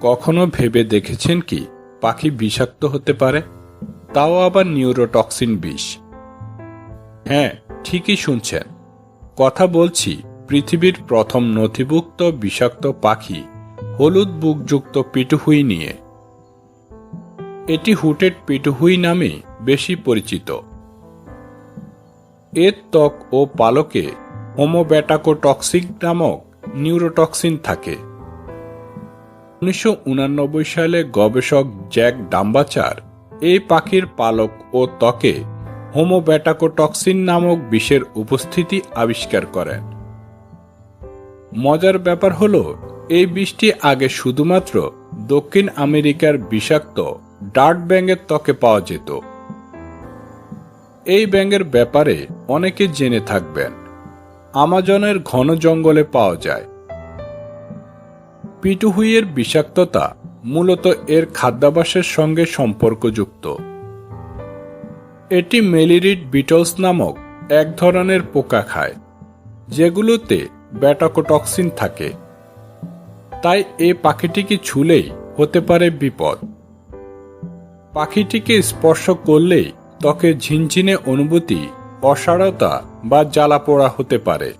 কখনো ভেবে দেখেছেন কি? পাখি বিষাক্ত হতে পারে, তাও আবার নিউরোটক্সিন বিষ। হ্যাঁ ঠিকই শুনছেন। কথা বলছি, পৃথিবীর প্রথম নথিভুক্ত বিষাক্ত পাখি, হলুদ বুকযুক্ত পিটুহুই নিয়ে। এটি হুটেড পিটুহুই নামে বেশি পরিচিত। এর ত্বক ও পালকে হোমোব্যাটাকোটক্সিক নামক নিউরোটক্সিন থাকে। উনিশশো সালে গবেষক জ্যাক ডাম্বাচার এই পাখির পালক ও ত্বকে হোমোব্যাটাকোটক্সিন নামক বিষের উপস্থিতি আবিষ্কার করেন। মজার ব্যাপার হল, এই বিষটি আগে শুধুমাত্র দক্ষিণ আমেরিকার বিষাক্ত ডার্ট ব্যাঙের ত্বকে পাওয়া যেত। এই ব্যাঙের ব্যাপারে অনেকে জেনে থাকবেন। আমাজনের ঘন জঙ্গলে পাওয়া যায়। পিটুহুইয়ের বিষাক্ততা মূলত এর খাদ্যাভাসের সঙ্গে সম্পর্কযুক্ত। এটি মেলিরিড বিটলস নামক এক ধরনের পোকা খায়, যেগুলোতে ব্যাটাকোটক্সিন থাকে। তাই এ পাখিটিকে ছুলেই হতে পারে বিপদ। পাখিটিকে স্পর্শ করলেই ত্বকে ঝিনঝিনে অনুভূতি অসারতা বা জ্বালা পোড়া হতে পারে।